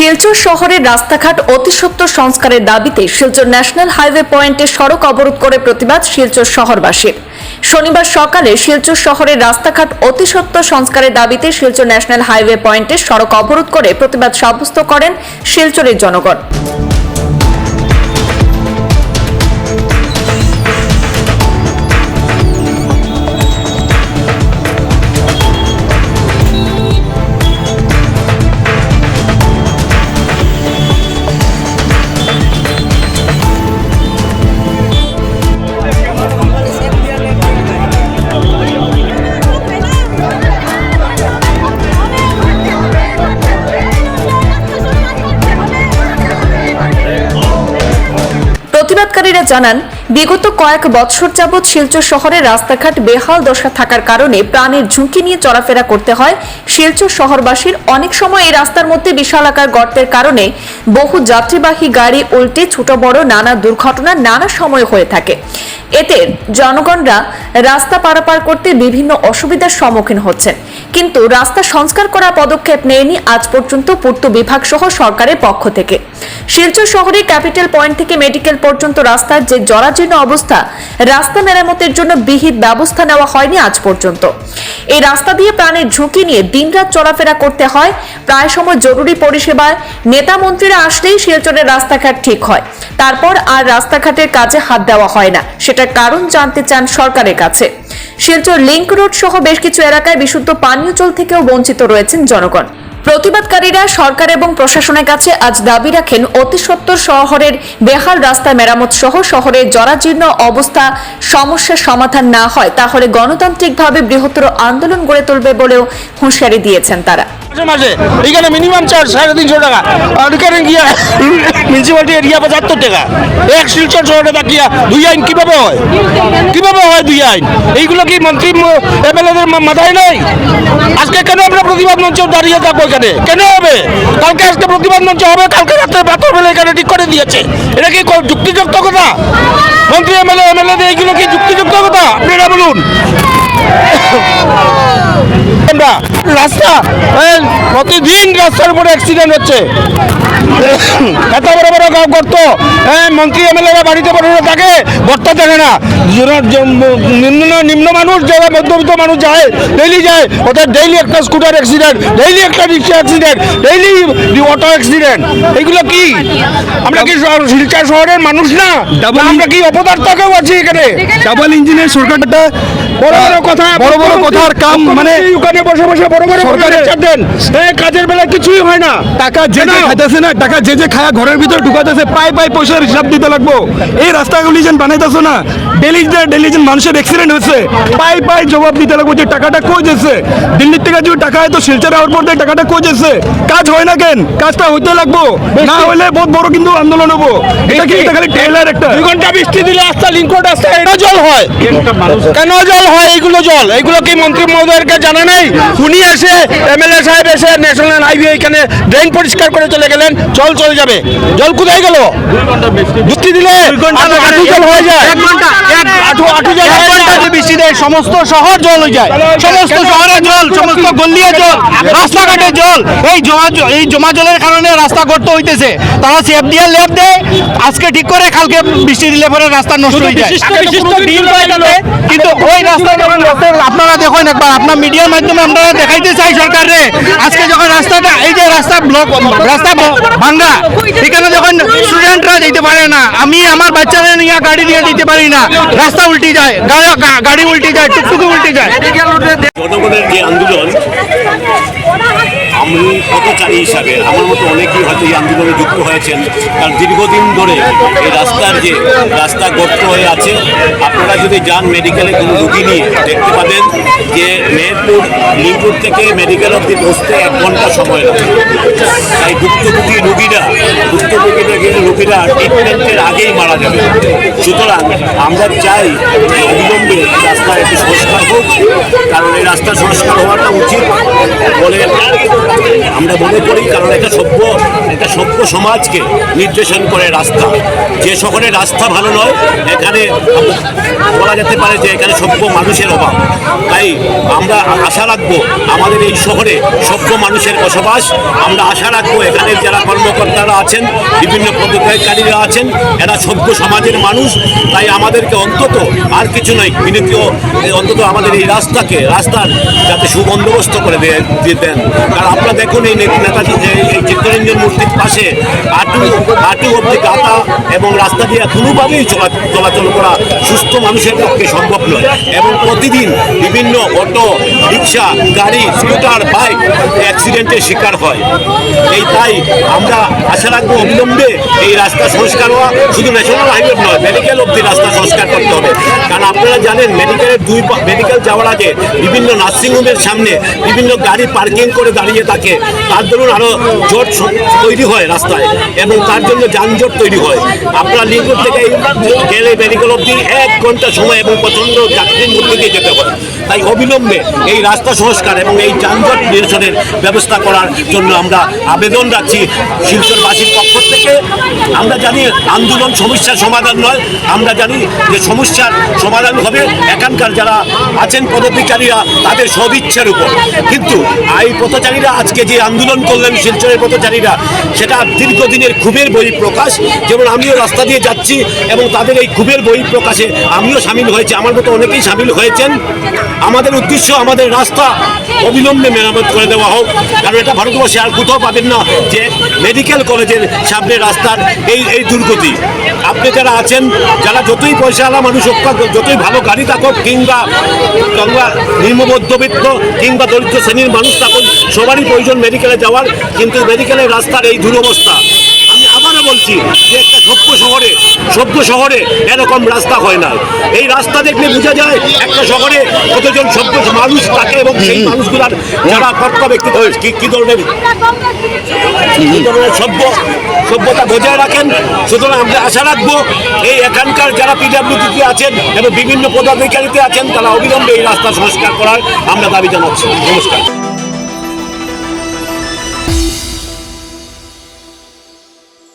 শিলচর শহরের রাস্তাঘাট অতিসত্ব সংস্কারের দাবিতে শিলচর ন্যাশনাল হাইওয়ে পয়েন্টে সড়ক অবরোধ করে প্রতিবাদ শিলচর শহরবাসীর। শনিবার সকালে শিলচর শহরের রাস্তাঘাট অতিসত্ব সংস্কারের দাবিতে শিলচর ন্যাশনাল হাইওয়ে পয়েন্টে সড়ক অবরোধ করে প্রতিবাদ সাব্যস্ত করেন শিলচরের জনগণ। জানান, বিগত কয়েক বছর যাবৎ শিলচর শহরের রাস্তাঘাট বেহাল দশা থাকার কারণে প্রাণের ঝুঁকি নিয়ে চলাফেরা করতে হয়। শিলচর শহরবাসীর অনেক সময় এই রাস্তার মধ্যে বিশাল আকার গর্তের কারণে বহু যাত্রীবাহী গাড়ি উল্টে ছোট বড় নানা দুর্ঘটনা নানা সময় হয়ে থাকে। এতে জনগণরা রাস্তা পারাপার করতে বিভিন্ন অসুবিধার সম্মুখীন হচ্ছেন। কিন্তু রাস্তা সংস্কার করার পদক্ষেপ নেয়নি আজ পর্যন্ত পূর্ত বিভাগ সহ সরকারের পক্ষ থেকে। শিলচর শহরের ক্যাপিটাল পয়েন্ট থেকে মেডিকেল পর্যন্ত রাস্তার যে জরাজীর্ণ অবস্থা, রাস্তা মেরামতের জন্য বিহিত ব্যবস্থা নেওয়া হয়নি আজ পর্যন্ত। এই রাস্তা দিয়ে প্রাণের ঝুঁকি নিয়ে দিনরাত চলাফেরা করতে হয়, প্রায় সময় জরুরি পরিষেবায় নেতা মন্ত্রীরা আসলেই শিলচরের রাস্তাঘাট ঠিক হয়। তারপর আর রাস্তাঘাটের কাজে হাত দেওয়া হয় না, সেটার কারণ জানতে চান সরকারের কাছে। শিলচর লিংক রোড সহ বেশ কিছু এলাকায় বিশুদ্ধ পানীয় জল থেকেও বঞ্চিত রয়েছেন জনগণ। প্রতিবাদকারীরা সরকার এবং প্রশাসনের কাছে আজ দাবি রাখেন, অতি শহরের বেহাল রাস্তা মেরামত সহ শহরের জরাজীর্ণ অবস্থা সমস্যার সমাধান না হয়, তাহলে গণতান্ত্রিকভাবে বৃহত্তর আন্দোলন গড়ে তুলবে বলেও হুঁশিয়ারি দিয়েছেন তারা। মাসে মাসে। এখানে মিনিমাম চার্জ সাড়ে তিনশো টাকা। আর এখানে গিয়া মিউনিসিপালিটি এরিয়া পঁচাত্তর টাকা। এক শিলচর শহরে বাকিয়া দুই আইন কীভাবে হয়? কীভাবে হয় দুই আইন? এইগুলো কি মন্ত্রী এমএলএদের মাথায় নেই? আজকে কেন আমরা প্রতিবাদ মঞ্চে দাঁড়িয়ে থাকব এখানে? কেন হবে? কালকে আজকে প্রতিবাদ মঞ্চ হবে, কালকে রাত্রে পাথর ফেলে এখানে ঠিক করে দিয়েছে। এটা কি যুক্তিযুক্ত কথা? মন্ত্রী, এমএলএ এমএলএ এইগুলো কি যুক্তিযুক্ত কথা? আপনারা বলুন। আমরা। রাস্তা প্রতিদিন রাস্তার উপরে অ্যাক্সিডেন্ট হচ্ছে। এত বড় বড় গাঁও করত। মন্ত্রী এমএলএরা বাড়িতে বড় থাকে গর্ত দেখে না। নিম্ন নিম্ন মানুষ যারা মধ্যবিত্ত মানুষ যায় ডেইলি যায় ওদের ডেইলি একটা স্কুটার অ্যাক্সিডেন্ট ডেইলি একটা rickshaw accident daily auto accident এগুলো কি? আমরা কি শিলচর শহরের মানুষ না? আমরা কি অপদার্থ কেউ আছি এখানে? ডাবল ইঞ্জিনের সরকারটা বড় বড় কথা বড় বড় কথার কাম মানে ওখানে বসে বসে বড় বড় সরকারের- লেকচার দেন। এই কাজের বেলা কিছুই হয় না। টাকা যে যে খাইতেছে না টাকা যে যে খায়া ঘরের ভিতর ঢুকাতেছে পাই পাই পয়সার হিসাব দিতে লাগবো। এই রাস্তাগুলি যেন বানাইতেছো না ডেলি যে ডেলি যেন মানুষের অ্যাক্সিডেন্ট হচ্ছে পাই পাই জবাব দিতে লাগবো যে টাকাটা কই যাচ্ছে দিল্লির থেকে যদি টাকা হয় তো শিলচর আওয়ার পর টাকাটা কই যাচ্ছে কাজ হয় না কেন? কাজটা হইতে লাগবো। না হলে বহুত বড় কিন্তু আন্দোলন হব। এটা কি এটা খালি টেলার একটা? দুই ঘণ্টা বৃষ্টি দিলে রাস্তা লিঙ্কট রাস্তা এটা জল হয়। কেন জল হয়? এইগুলো জল। এইগুলো কি মন্ত্রী মহোদয়কে জানা নেই? উনি এসে এমএলএ সাহেব এসে ন্যাশনাল হাইওয়ে এখানে ড্রেন পরিষ্কার করে চলে গেলেন জল চলে যাবে। জল কোথায় গেল? বৃষ্টি দিলে আঁটু জল হয়ে যায়। আঁটু আঁটু জল হয়ে যায় বৃষ্টি দেয় সমস্ত শহর জল হয়ে যায়। সমস্ত শহরে জল সমস্ত গল্লিয়ে জল রাস্তাঘাটে জল। এই জমা এই জমা জলের কারণে রাস্তা গর্ত হইতেছে। তারা সেফ দিয়ে লেপ দেয়। আজকে ঠিক করে কালকে বৃষ্টি দিলে পরে রাস্তা নষ্ট হয়ে যায়। কিন্তু ওই রাস্তা যখন রাস্তা- আপনারা দেখুন একবার, আপনার মিডিয়ার মাধ্যমে আপনারা দেখাইতে চাই সরকারে আজকে যখন রাস্তাটা, এই যে রাস্তা ব্লক, রাস্তা ভাঙ্গা, এখানে যখন স্টুডেন্টরা দিতে পারে না, আমি আমার বাচ্চাদের নিয়ে গাড়ি নিয়ে দিতে পারি না, রাস্তা উল্টে যায় গাড়ি উল্টে যায়, টুকটুকি উল্টে যায়। জনগণের যে আন্দোলন আমি পথচারী হিসাবে আমার মতো অনেকেই হয়তো এই আন্দোলনে যুক্ত হয়েছেন। কারণ দীর্ঘদিন ধরে এই রাস্তার যে রাস্তা গর্ত হয়ে আছে, আপনারা যদি যান মেডিকেলে কোনো রুগী নিয়ে, দেখতে পাবেন যে মেহেরপুর লিঙ্কুর থেকে মেডিকেল অব্দি পৌঁছতে এক ঘণ্টা সময় লাগে। তাই ভুক্তভোগী রুগীরা ভুক্তভোগীরা রুগীরা ট্রিটমেন্টের আগেই মারা যাবে। সুতরাং আমরা চাই অবিলম্বে রাস্তা একটু সংস্কার হোক, কারণ এই রাস্তা সংস্কার হওয়াটা উচিত বলে আমরা মনে করি কারণ একটা সভ্য একটা সভ্য সমাজকে নির্দেশন করে রাস্তা। যে শহরে রাস্তা ভালো নয়, এখানে বলা যেতে পারে যে এখানে সভ্য মানুষের অভাব। তাই আমরা আশা রাখব আমাদের এই শহরে সভ্য মানুষের বসবাস, আমরা আশা রাখব এখানে যারা কর্মকর্তারা আছেন, বিভিন্ন পদত্যাগকারীরা আছেন, এরা সভ্য সমাজের মানুষ, তাই আমাদেরকে অন্তত আর কিছু নয় বিনীতীয় অন্তত আমাদের এই রাস্তাকে, রাস্তার যাতে সুবন্দোবস্ত করে দিয়ে দেন। কারণ আপনারা দেখুন এই নেতাজি, এই- চিত্তরঞ্জন মূর্তির পাশে হাঁটু আটু অব্দি গাতা এবং রাস্তা দিয়ে কোনোভাবেই চলা- চলাচল করা সুস্থ মানুষের পক্ষে সম্ভব নয়। এবং প্রতিদিন বিভিন্ন অটো, রিক্সা, গাড়ি, স্কুটার, বাইক অ্যাক্সিডেন্টের শিকার হয়। এই তাই আমরা আশা রাখব অবিলম্বে এই রাস্তা সংস্কার হওয়া শুধু ন্যাশনাল হাইওয়ে নয় মেডিকেল অব্দি রাস্তা সংস্কার করতে হবে। কারণ আপনারা জানেন মেডিকেলের দুই মেডিকেল যাওয়ার আগে বিভিন্ন নার্সিংহোমের সামনে বিভিন্ন গাড়ি পার্কিং করে দাঁড়িয়ে থাকে। তার দরুন আরও জট তৈরি হয় রাস্তায় এবং তার জন্য যানজট তৈরি হয়। আপনারা লিঙ্কুর থেকে গেলে মেডিকেল অব্দি এক ঘণ্টা সময় এবং প্রচণ্ড যাত্রীর মধ্যে দিয়ে যেতে হয়। তাই অবিলম্বে এই রাস্তা সংস্কার এবং এই যানজট নিরসনের ব্যবস্থা করার জন্য আমরা আবেদন রাখছি। শিলচরবাসীর পক্ষ থেকে। আমরা জানি আন্দোলন সমস্যার সমাধান নয়। আমরা জানি যে সমস্যার সমাধান হবে। এখানকার যারা আছেন পদাধিকারীরা, তাদের সদিচ্ছার উপর। কিন্তু এই পথচারীরা আজকে যে আন্দোলন করলেন শিলচরের পথচারীরা, সেটা দীর্ঘদিনের ক্ষোভের বই প্রকাশ যেমন আমিও রাস্তা দিয়ে যাচ্ছি এবং তাদের এই ক্ষোভের বই প্রকাশে আমিও সামিল হয়েছি। আমার মতো অনেকেই সামিল হয়েছেন। আমাদের উদ্দেশ্য, আমাদের রাস্তা অবিলম্বে মেরামত করে দেওয়া হোক। কারণ এটা ভারতবর্ষে আর কোথাও পাবেন না যে মেডিকেল কলেজের সামনে রাস্তার এই এই দুর্গতি। আপনি যারা আছেন, যারা যতই পয়সাওয়ালা মানুষ হোক যতই ভালো গাড়ি থাকুক, কিংবা কিংবা নিম্ন মধ্যবিত্ত কিংবা দরিদ্র শ্রেণির মানুষ থাকুন, সবারই প্রয়োজন মেডিকেলে যাওয়ার। কিন্তু মেডিকেলের রাস্তার এই দুরবস্থা। আমি আবারও বলছি যে একটা সভ্য শহরে সভ্য শহরে এরকম রাস্তা হয় না। এই রাস্তা দেখলে বোঝা যায় একটা শহরে কতজন সভ্য মানুষ থাকে এবং সেই মানুষগুলার যারা কর্তা ব্যক্তি কি কি ধরনের সভ্য সভ্যতা বজায় রাখেন? সুতরাং আমরা আশা রাখব এই এখানকার যারা পিডাব্লিউডিতে আছেন এবং বিভিন্ন পদাধিকারীতে আছেন তারা অবিলম্বে এই রাস্তা সংস্কার করার আমরা দাবি জানাচ্ছি। নমস্কার।